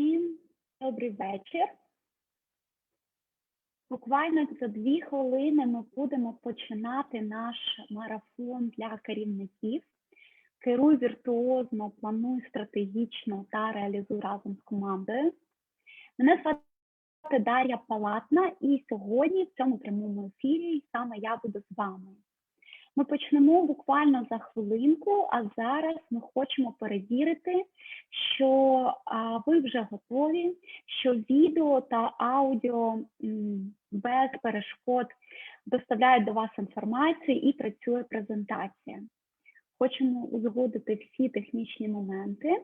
Всім добрий вечір. Буквально за дві хвилини ми будемо починати наш марафон для керівників. Керуй віртуозно, плануй стратегічно та реалізуй разом з командою. Мене звати Дар'я Палатна, і сьогодні в цьому прямому ефірі саме я буду з вами. Ми почнемо буквально за хвилинку, а зараз ми хочемо перевірити, що ви вже готові, що відео та аудіо без перешкод доставляють до вас інформацію і працює презентація. Хочемо узгодити всі технічні моменти.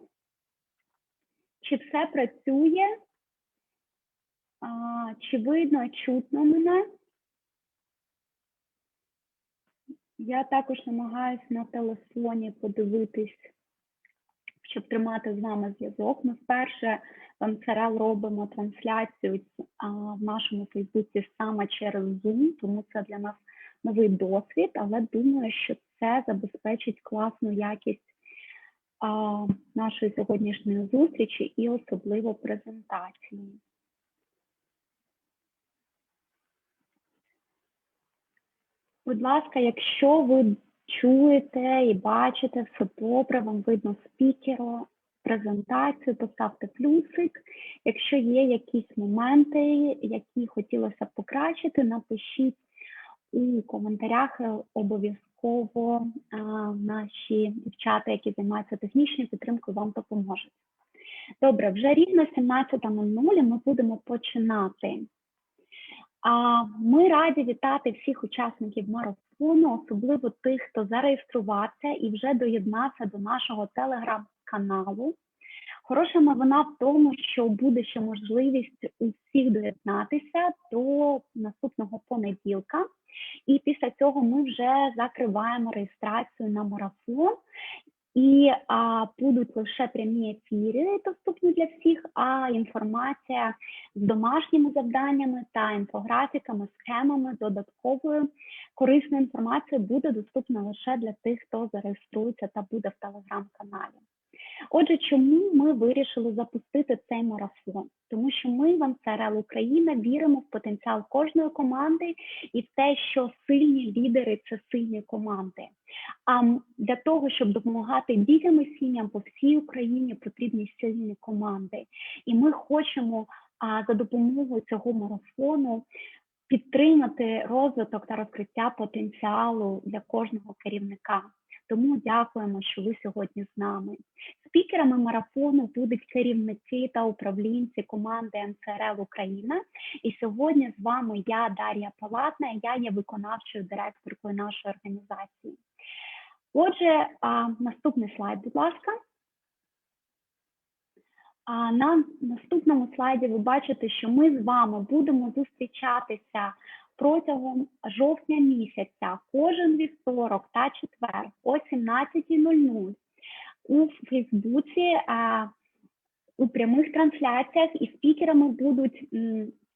Чи все працює? Чи видно, чутно мене? Я також намагаюся на телефоні подивитись, щоб тримати з вами зв'язок. Ми вперше МЦРЛ робимо трансляцію а, в нашому Фейсбуці саме через Zoom, тому це для нас новий досвід, але думаю, що це забезпечить класну якість а, нашої сьогоднішньої зустрічі і особливо презентації. Будь ласка, якщо ви чуєте і бачите все добре, вам видно спікеру, презентацію, поставте плюсик. Якщо є якісь моменти, які хотілося б покращити, напишіть у коментарях обов'язково наші дівчата, які займаються технічною підтримкою, вам допоможуть. Добре, вже рівно 17.00 ми будемо починати. Ми раді вітати всіх учасників марафону, особливо тих, хто зареєструвався і вже доєднався до нашого телеграм-каналу. Хороша новина в тому, що буде ще можливість усіх доєднатися до наступного понеділка. І після цього ми вже закриваємо реєстрацію на марафон. І а, будуть лише прямі ефіри доступні для всіх, а інформація з домашніми завданнями та інфографіками, схемами, додатковою корисною інформацією буде доступна лише для тих, хто зареєструється та буде в телеграм-каналі. Отже, чому ми вирішили запустити цей марафон? Тому що ми в МЦРЛ Україна віримо в потенціал кожної команди і в те, що сильні лідери це сильні команди. А для того, щоб допомагати дітям і сім'ям по всій Україні, потрібні сильні команди. І ми хочемо а, за допомогою цього марафону підтримати розвиток та розкриття потенціалу для кожного керівника. Тому дякуємо, що ви сьогодні з нами. Спікерами марафону будуть керівники та управлінці команди МЦРЛ Україна. І сьогодні з вами я, Дар'я Палатна, я є виконавчою директоркою нашої організації. Отже, наступний слайд, будь ласка. А на наступному слайді ви бачите, що ми з вами будемо зустрічатися протягом жовтня місяця кожен вівторок та четвер о 17.00 у Фейсбуці у прямих трансляціях і спікерами будуть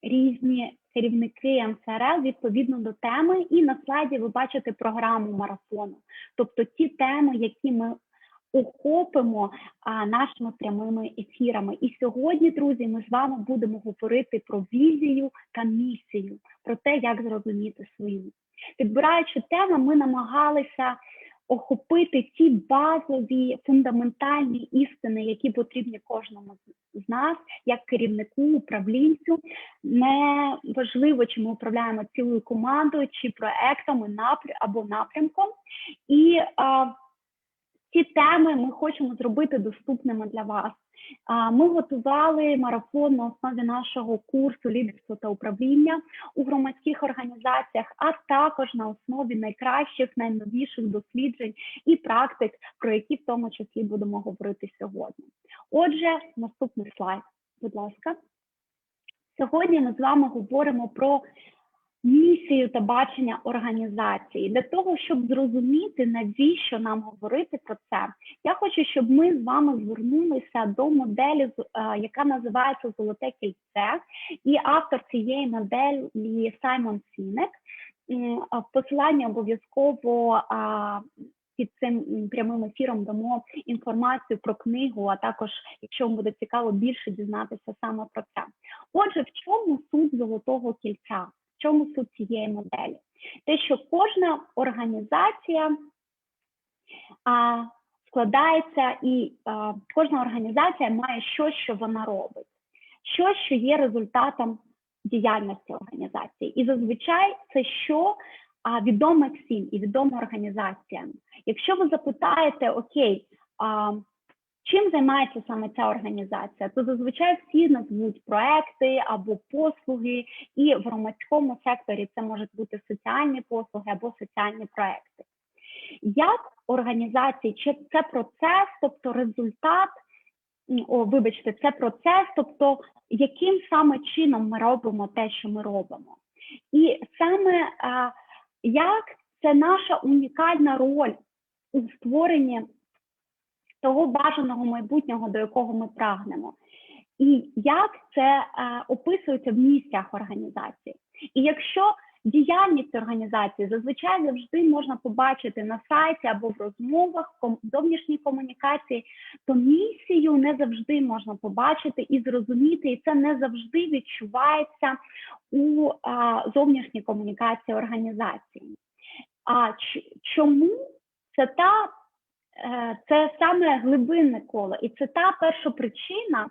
різні керівники МЦРЛ відповідно до теми. І на слайді ви бачите програму марафону, тобто ті теми, які ми охопимо а, нашими прямими ефірами. І сьогодні, друзі, ми з вами будемо говорити про візію та місію, про те, як зрозуміти свою. Підбираючи теми, ми намагалися охопити ті базові фундаментальні істини, які потрібні кожному з нас, як керівнику, управлінцю. Не важливо, чи ми управляємо цілою командою, чи проектами або напрямком. І а, ці теми ми хочемо зробити доступними для вас. Ми готували марафон на основі нашого курсу лідерства та управління у громадських організаціях, а також на основі найкращих, найновіших досліджень і практик, про які в тому числі будемо говорити сьогодні. Отже, наступний слайд, будь ласка. Сьогодні ми з вами говоримо про місію та бачення організації для того, щоб зрозуміти, навіщо нам говорити про це, я хочу, щоб ми з вами звернулися до моделі, е, яка називається Золоте кільце, і автор цієї моделі Саймон Сінек. Посилання обов'язково під цим прямим ефіром дамо інформацію про книгу, а також, якщо вам буде цікаво, більше дізнатися саме про це. Отже, в чому суть золотого кільця? Чому суть цієї моделі? Те, що кожна організація а, складається, і а, кожна організація має щось, що вона робить, щось, що є результатом діяльності організації. І зазвичай це що а, відоме всім і відоме організаціям. Якщо ви запитаєте, окей, а, чим займається саме ця організація, то зазвичай всі назвуть проекти або послуги, і в громадському секторі це можуть бути соціальні послуги або соціальні проекти. Як організації, чи це процес, тобто результат, о, вибачте, це процес, тобто яким саме чином ми робимо те, що ми робимо. І саме а, як це наша унікальна роль у створенні того бажаного майбутнього, до якого ми прагнемо, і як це е, описується в місцях організації. І якщо діяльність організації зазвичай завжди можна побачити на сайті або в розмовах, в ком- зовнішній комунікації, то місію не завжди можна побачити і зрозуміти, і це не завжди відчувається у а, зовнішній комунікації організації. А чому це та е, це саме глибинне коло, і це та перша причина,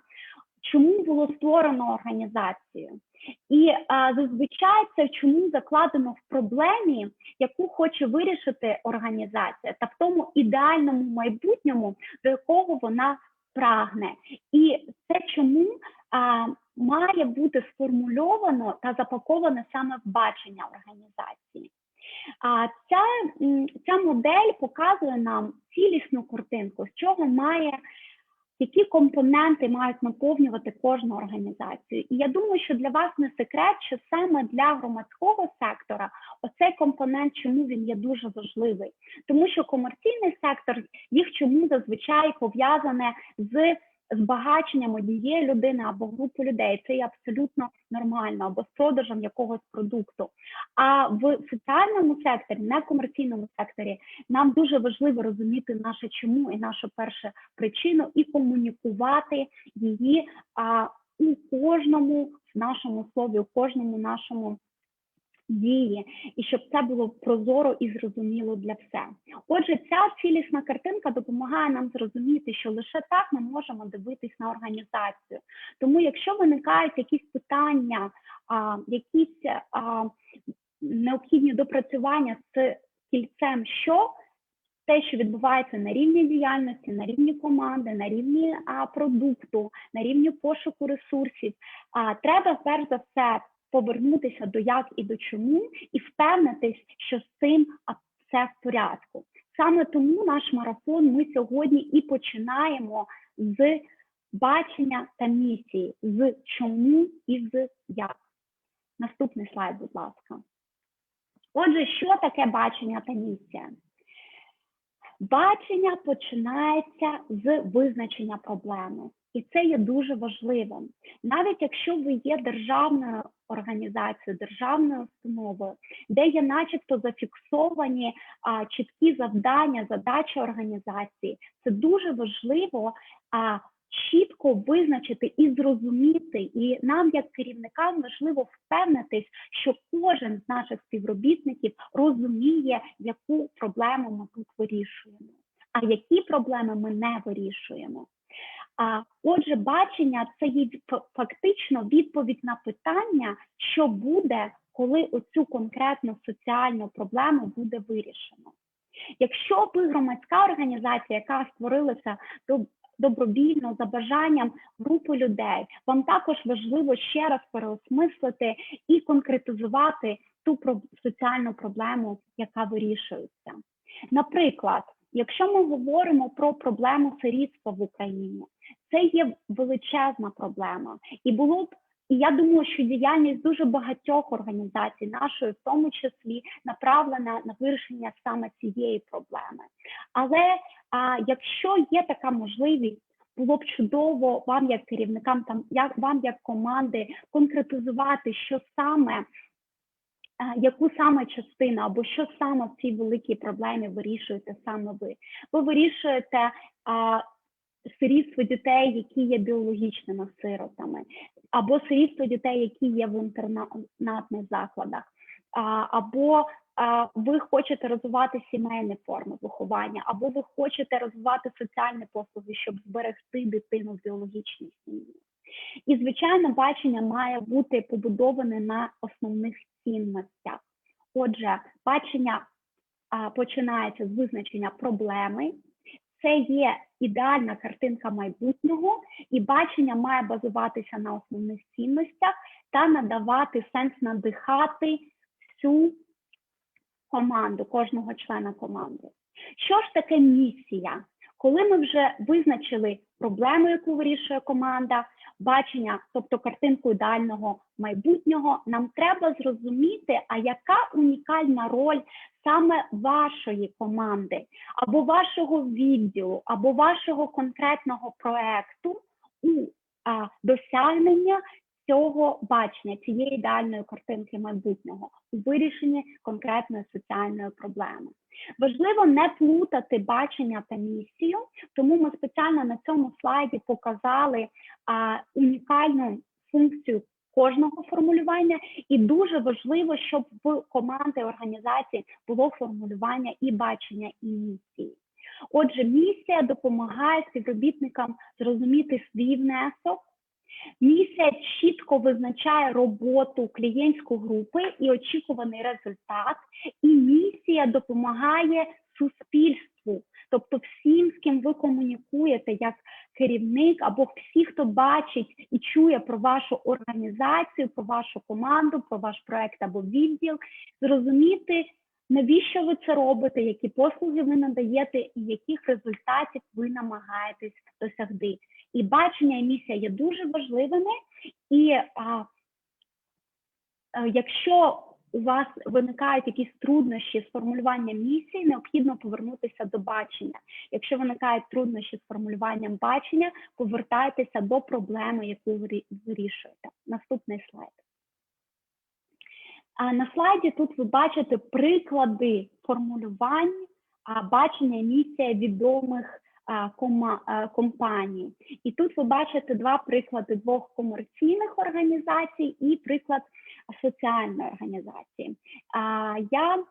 чому було створено організацію. І а, зазвичай це чому закладено в проблемі, яку хоче вирішити організація, та в тому ідеальному майбутньому, до якого вона прагне. І це чому а, має бути сформульовано та запаковане саме в бачення організації. А ця, ця модель показує нам цілісну картинку, з чого має які компоненти мають наповнювати кожну організацію. І я думаю, що для вас не секрет, що саме для громадського сектора оцей компонент, чому він є дуже важливий, тому що комерційний сектор їх чому зазвичай пов'язане з збагаченням однієї людини або групи людей. Це є абсолютно нормально, або з продажем якогось продукту. А в соціальному секторі, некомерційному секторі, нам дуже важливо розуміти наше чому і нашу першу причину, і комунікувати її а, у кожному нашому слові, у кожному нашому дії, і щоб це було прозоро і зрозуміло для все. Отже, ця цілісна картинка допомагає нам зрозуміти, що лише так ми можемо дивитись на організацію. Тому, якщо виникають якісь питання, а, якісь а, необхідні допрацювання з кільцем, що те, що відбувається на рівні діяльності, на рівні команди, на рівні а, продукту, на рівні пошуку ресурсів, а, треба перш за все повернутися до як і до чому, і впевнитись, що з цим все в порядку. Саме тому наш марафон ми сьогодні і починаємо з бачення та місії, з чому і з як. Наступний слайд, будь ласка. Отже, що таке бачення та місія? Бачення починається з визначення проблеми, і це є дуже важливим. Навіть якщо ви є державною організацією, державною установою, де є, начебто, зафіксовані а, чіткі завдання, задачі організації, це дуже важливо а, чітко визначити і зрозуміти. І нам, як керівникам, важливо впевнитись, що кожен з наших співробітників розуміє, яку проблему ми тут вирішуємо, а які проблеми ми не вирішуємо. А отже, бачення це є фактично відповідь на питання, що буде, коли оцю конкретну соціальну проблему буде вирішено. Якщо ви громадська організація, яка створилася добровільно за бажанням групи людей, вам також важливо ще раз переосмислити і конкретизувати ту соціальну проблему, яка вирішується. Наприклад, якщо ми говоримо про проблему сирітства в Україні, це є величезна проблема, і було б. І я думаю, що діяльність дуже багатьох організацій, нашої в тому числі, направлена на вирішення саме цієї проблеми. Але а, якщо є така можливість, було б чудово вам, як керівникам, там як вам як команди, конкретизувати, що саме яку саме частину або що саме в цій великій проблемі вирішуєте саме ви. Ви вирішуєте сирітство дітей, які є біологічними сиротами, або сирітство дітей, які є в інтернатних закладах, або ви хочете розвивати сімейні форми виховання, або ви хочете розвивати соціальні послуги, щоб зберегти дитину в біологічній сім'ї. І, звичайно, бачення має бути побудоване на основних цінностях. Отже, бачення починається з визначення проблеми. Це є ідеальна картинка майбутнього, і бачення має базуватися на основних цінностях та надавати сенс надихати всю команду, кожного члена команди. Що ж таке місія? Коли ми вже визначили проблему, яку вирішує команда, бачення, тобто картинку ідеального майбутнього, нам треба зрозуміти, а яка унікальна роль саме вашої команди, або вашого відділу, або вашого конкретного проекту у а, досягнення цього бачення, цієї ідеальної картинки майбутнього у вирішенні конкретної соціальної проблеми. Важливо не плутати бачення та місію, тому ми спеціально на цьому слайді показали а, унікальну функцію кожного формулювання, і дуже важливо, щоб в команди організації було формулювання і бачення, і місії. Отже, місія допомагає співробітникам зрозуміти свій внесок. Місія чітко визначає роботу клієнтської групи і очікуваний результат, і місія допомагає суспільству, тобто всім, з ким ви комунікуєте як керівник, або всі, хто бачить і чує про вашу організацію, про вашу команду, про ваш проект або відділ, зрозуміти. Навіщо ви це робите? Які послуги ви надаєте, і яких результатів ви намагаєтесь досягти? І бачення і місія є дуже важливими, і а, а, якщо у вас виникають якісь труднощі з формулюванням місії, необхідно повернутися до бачення. Якщо виникають труднощі з формулюванням бачення, повертайтеся до проблеми, яку ви вирішуєте. Наступний слайд. А на слайді тут ви бачите приклади формулювань а бачення місія відомих компаній. І тут ви бачите два приклади двох комерційних організацій і приклад соціальної організації. Я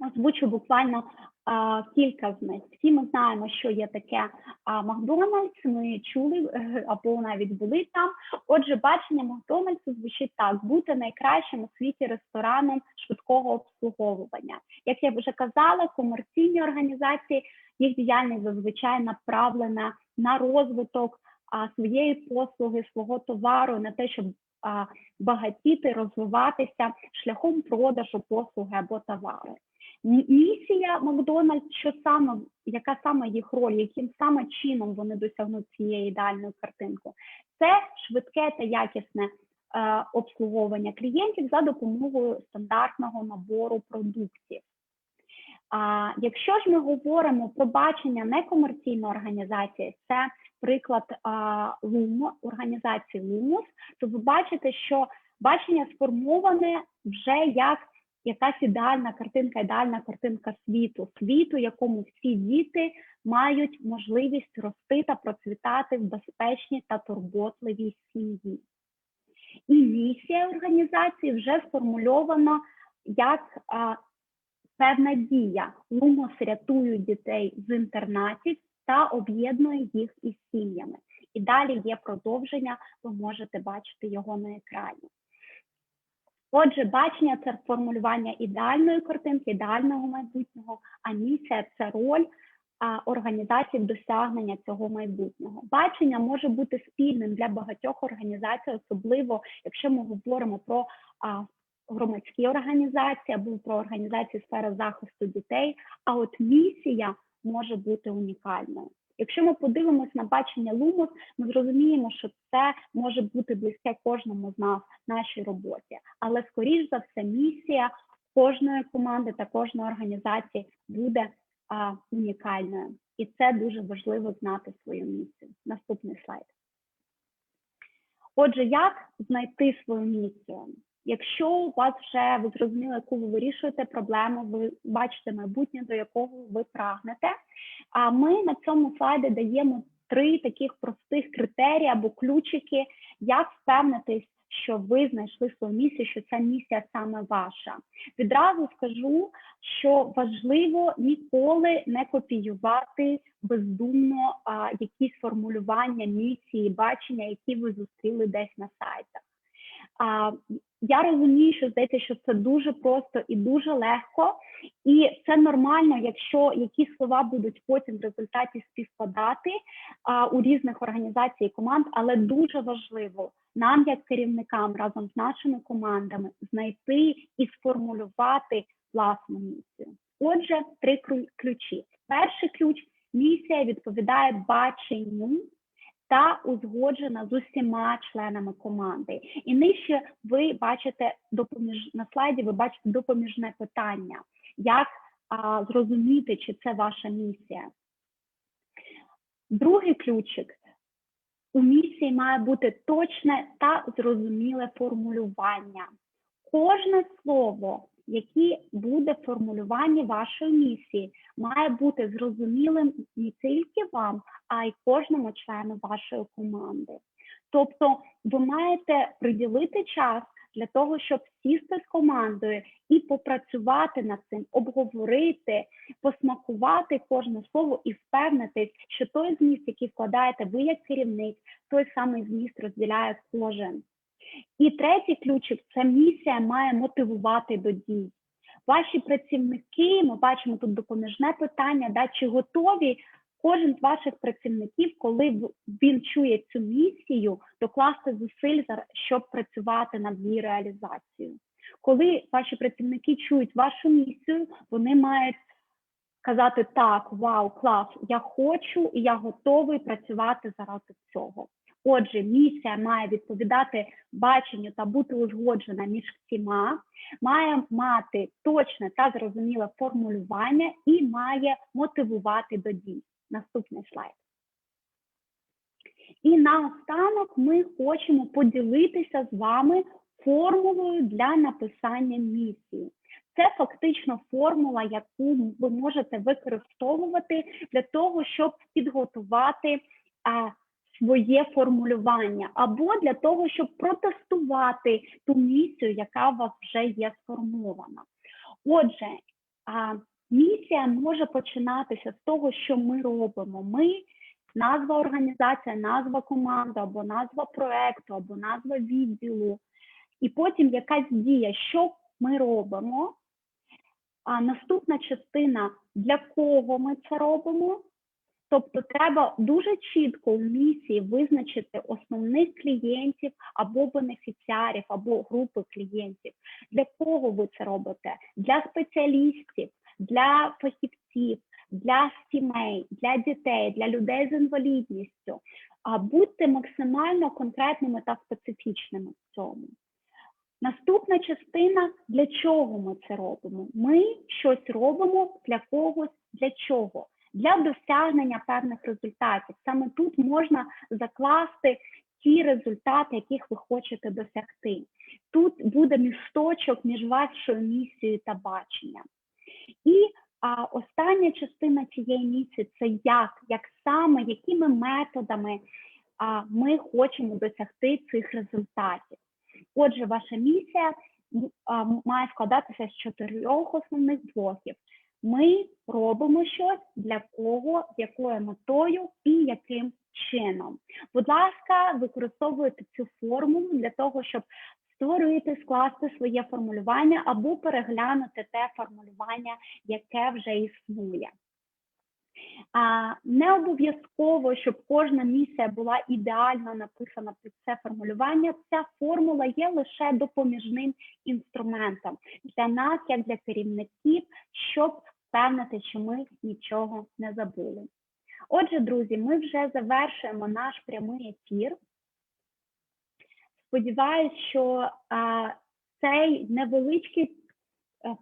озвучу буквально а, кілька з них. Всі ми знаємо, що є таке Макдональдс. Ми чули е, або навіть були там. Отже, бачення Макдональдсу звучить так: бути найкращим у світі рестораном швидкого обслуговування. Як я вже казала, комерційні організації їх діяльність зазвичай направлена на розвиток а, своєї послуги, свого товару, на те, щоб а, багатіти, розвиватися шляхом продажу послуги або товари. Місія Макдональдс, що саме, яка саме їх роль, яким саме чином вони досягнуть цієї ідеальної картинки? Це швидке та якісне е, обслуговування клієнтів за допомогою стандартного набору продуктів. А якщо ж ми говоримо про бачення некомерційної організації, це приклад Лумо організації Лумус, то ви бачите, що бачення сформоване вже як якась ідеальна картинка, ідеальна картинка світу, світу, якому всі діти мають можливість рости та процвітати в безпечній та турботливій сім'ї. І місія організації вже сформульована як а, певна дія. Лумос рятує дітей з інтернатів та об'єднує їх із сім'ями. І далі є продовження, ви можете бачити його на екрані. Отже, бачення це формулювання ідеальної картинки, ідеального майбутнього, а місія це роль а, організацій досягнення цього майбутнього. Бачення може бути спільним для багатьох організацій, особливо якщо ми говоримо про громадські організації або про організації сфери захисту дітей. А от місія може бути унікальною. Якщо ми подивимось на бачення Лумус, ми зрозуміємо, що це може бути близьке кожному з нас нашій роботі, але скоріш за все, місія кожної команди та кожної організації буде а, унікальною, і це дуже важливо знати свою місію. Наступний слайд. Отже, як знайти свою місію? Якщо у вас вже ви зрозуміли, яку ви вирішуєте проблему, ви бачите майбутнє, до якого ви прагнете. А ми на цьому слайді даємо три таких простих критерії або ключики, як впевнитись, що ви знайшли свою місію, що ця місія саме ваша. Відразу скажу, що важливо ніколи не копіювати бездумно а, якісь формулювання місії, бачення, які ви зустріли десь на сайтах. А, я розумію, що здається, що це дуже просто і дуже легко, і це нормально, якщо якісь слова будуть потім в результаті співпадати а, у різних організацій і команд, але дуже важливо нам, як керівникам, разом з нашими командами, знайти і сформулювати власну місію. Отже, три ключі. Перший ключ місія відповідає баченню та узгоджена з усіма членами команди. І нижче ви бачите допоміж на слайді. Ви бачите допоміжне питання, як а, зрозуміти, чи це ваша місія. Другий ключик. У місії має бути точне та зрозуміле формулювання. Кожне слово які буде формулювання вашої місії, має бути зрозумілим не тільки вам, а й кожному члену вашої команди. Тобто, ви маєте приділити час для того, щоб сісти з командою і попрацювати над цим, обговорити, посмакувати кожне слово і впевнитись, що той зміст, який вкладаєте ви як керівник, той самий зміст розділяє кожен. І третій ключик це місія має мотивувати до дій. Ваші працівники, ми бачимо тут допоміжне питання, да, чи готові кожен з ваших працівників, коли він чує цю місію, докласти зусиль, щоб працювати над її реалізацією. Коли ваші працівники чують вашу місію, вони мають казати так, вау, клас, я хочу і я готовий працювати заради цього. Отже, місія має відповідати баченню та бути узгоджена між всіма, має мати точне та зрозуміле формулювання і має мотивувати до дій. Наступний слайд. І наостанок ми хочемо поділитися з вами формулою для написання місії. Це фактично формула, яку ви можете використовувати для того, щоб підготувати своє формулювання, або для того, щоб протестувати ту місію, яка у вас вже є сформована. Отже, місія може починатися з того, що ми робимо. Ми назва організація, назва команди, або назва проекту, або назва відділу, і потім якась дія, що ми робимо. А наступна частина, для кого ми це робимо, Тобто, треба дуже чітко в місії визначити основних клієнтів або бенефіціарів, або групи клієнтів. Для кого ви це робите? Для спеціалістів, для фахівців, для сімей, для дітей, для людей з інвалідністю. А будьте максимально конкретними та специфічними в цьому. Наступна частина для чого ми це робимо? Ми щось робимо для когось, для чого? Для досягнення певних результатів. Саме тут можна закласти ті результати, яких ви хочете досягти. Тут буде місточок між вашою місією та баченням. І а, остання частина цієї місії це як, як саме, якими методами а, ми хочемо досягти цих результатів. Отже, ваша місія а, має складатися з чотирьох основних блоків ми робимо щось для кого, якою метою і яким чином. Будь ласка, використовуйте цю формулу для того, щоб створити, скласти своє формулювання або переглянути те формулювання, яке вже існує. Не обов'язково, щоб кожна місія була ідеально написана під це формулювання. Ця формула є лише допоміжним інструментом для нас, як для керівників, щоб впевнити, що ми нічого не забули. Отже, друзі, ми вже завершуємо наш прямий ефір. Сподіваюсь, що а, цей невеличкий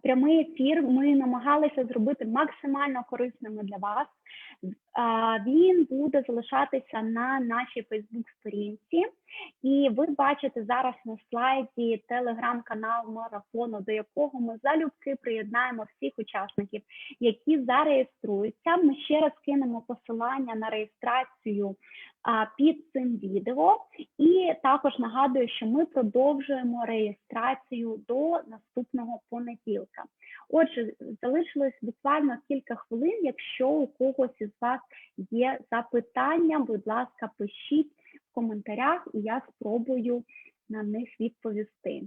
прямий ефір ми намагалися зробити максимально корисними для вас. Він буде залишатися на нашій Фейсбук-сторінці. І ви бачите зараз на слайді телеграм-канал марафону, до якого ми залюбки приєднаємо всіх учасників, які зареєструються. Ми ще раз кинемо посилання на реєстрацію під цим відео. І також нагадую, що ми продовжуємо реєстрацію до наступного понеділка. Отже, залишилось буквально кілька хвилин. Якщо у когось із вас є запитання, будь ласка, пишіть в коментарях, і я спробую на них відповісти.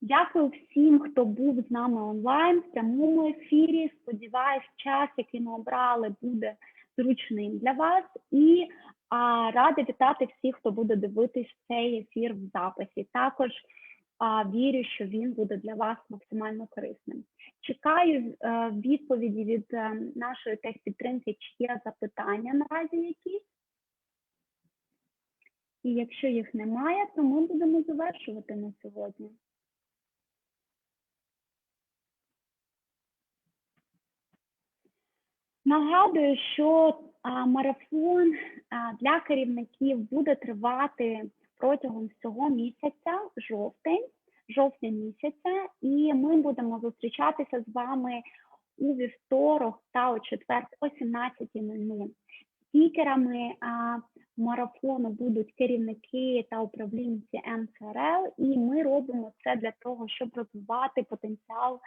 Дякую всім, хто був з нами онлайн в прямому ефірі. Сподіваюсь, час, який ми обрали, буде зручним для вас. І а, рада вітати всіх, хто буде дивитись цей ефір в записі. Також а, вірю, що він буде для вас максимально корисним. Чекаю е, відповіді від е, нашої техпідтримки, чи є запитання наразі якісь. І якщо їх немає, то ми будемо завершувати на сьогодні. Нагадую, що а, марафон для керівників буде тривати протягом всього місяця, жовтень, жовтня місяця, і ми будемо зустрічатися з вами у вівторок та у четвер о 17.00. Спікерами а, марафону будуть керівники та управлінці МЦРЛ, і ми робимо це для того, щоб розвивати потенціал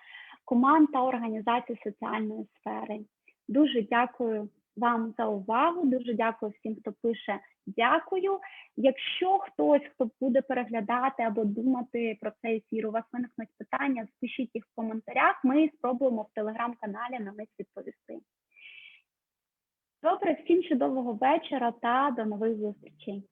команд та організацій соціальної сфери. Дуже дякую вам за увагу. Дуже дякую всім, хто пише дякую. Якщо хтось, хто буде переглядати або думати про цей ефір, у вас виникнуть питання, спишіть їх в коментарях. Ми спробуємо в телеграм-каналі на них відповісти. Добре, всім чудового вечора та до нових зустрічей.